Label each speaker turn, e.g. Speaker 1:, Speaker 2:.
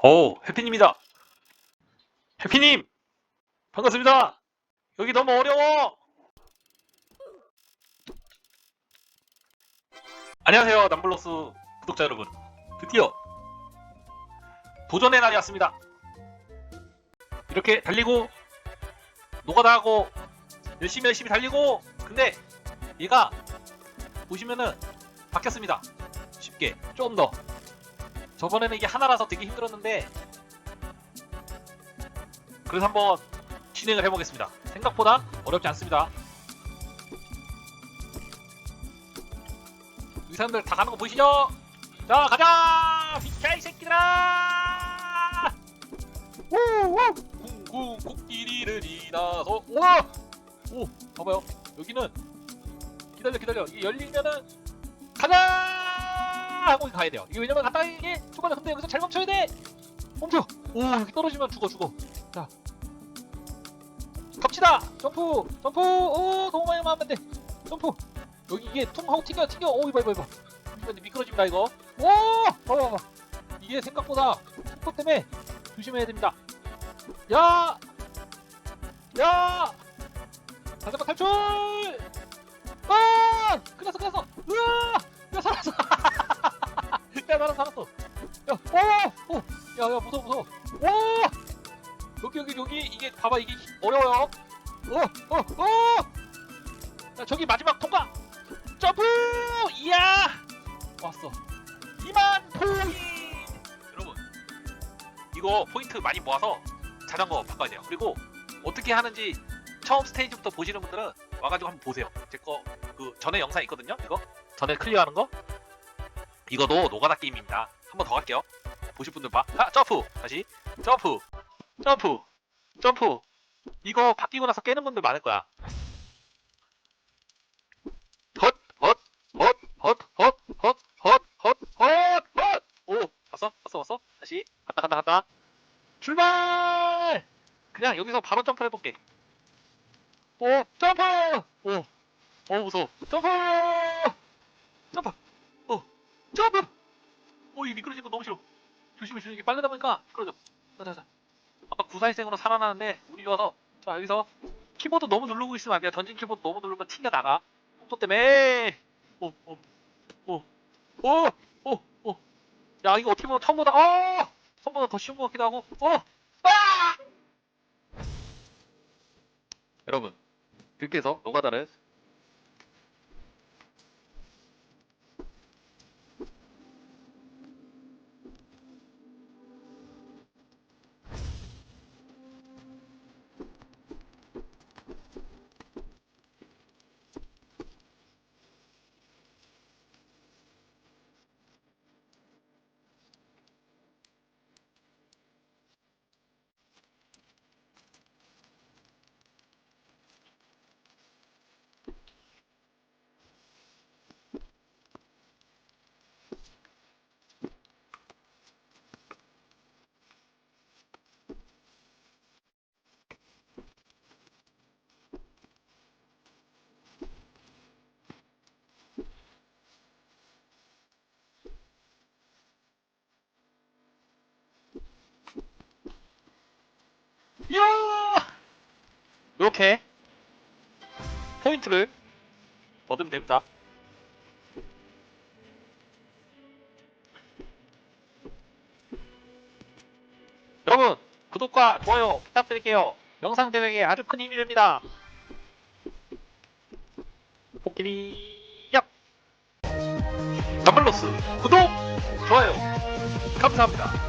Speaker 1: 오, 해피님이다. 해피님! 반갑습니다! 여기 너무 어려워! 안녕하세요, 남블로스 구독자 여러분. 드디어 도전의 날이 왔습니다. 이렇게 달리고, 노가다 하고, 열심히 열심히 달리고, 근데 얘가 보시면은 바뀌었습니다. 쉽게, 좀 더. 저번에는 이게 하나라서 되게 힘들었는데 그래서 한번 진행을 해보겠습니다. 생각보다 어렵지 않습니다. 이 사람들 다 가는 거 보이시죠? 자 가자! 비켜 이 새끼들아! 우우! 쿵쿵 코끼리를 지나서 와! 오 봐봐요 여기는 기다려 기다려 이게 열리면은 가자! 하고 가야 돼요. 이게 왜냐면 이게 중간에 근데 여기서 잘 멈춰야 돼. 멈춰. 오 여기 떨어지면 죽어 죽어. 자 갑시다. 점프 점프. 오 너무 많이 하면 안 돼. 점프. 여기 이게 퉁 하고 튀겨 튀겨. 오 이봐 이봐 이봐. 근데 미끄러집니다 이거. 오 봐봐 봐봐. 이게 생각보다 속도 때문에 조심해야 됩니다. 야 야. 가자마 탈출. 아 끝났어 끝났어. 으아 야 살았어. 야 나랑 살았어. 야, 오, 오, 야, 야, 무서워, 무서워. 와, 여기, 여기, 여기, 이게 봐봐, 이게 어려워요. 어, 어, 어. 야, 저기 마지막 통과. 점프, 이야, 왔어. 2만 포인트. 여러분, 이거 포인트 많이 모아서 자전거 바꿔야 돼요. 그리고 어떻게 하는지 처음 스테이지부터 보시는 분들은 와가지고 한번 보세요. 제 거 그 전에 영상 있거든요. 이거 전에 클리어하는 거. 이거도 노가다 게임입니다. 한 번더 할게요. 보실 분들 봐. 아, 점프! 다시. 점프! 점프! 점프! 이거 바뀌고 나서 깨는 분들 많을 거야. 헛! 헛! 헛! 헛! 헛! 헛! 헛! 헛! 헛! 헛! 오! 봤어? 봤어? 봤어? 다시. 갔다 갔다 갔다. 출발! 그냥 여기서 바로 점프를 해볼게. 오! 점프! 오! 어 무서워. 점프! 점프! 점프! 오, 이 미끄러진 거 너무 싫어. 조심해, 조심해. 빨리다 보니까 미끄러져. 자, 자. 아까 구사일생으로 살아나는데 운이 좋아서 자 여기서 키보드 너무 누르고 있으면 안 돼요. 던진 키보드 너무 누르면 튕겨 나가. 속도 때문에. 오, 오, 오, 오, 오, 오. 야 이거 어떻게 보면 처음보다 어, 처음보다 더 쉬운 것 같기도 하고. 어, 아! 여러분 이렇게 해서 노가다를 이야! 이렇게 포인트를 얻으면 됩니다. 여러분 구독과 좋아요 부탁드릴게요. 영상 제작에 아주 큰 힘이 됩니다. 복길이 얍! 남블로스 구독 좋아요 감사합니다.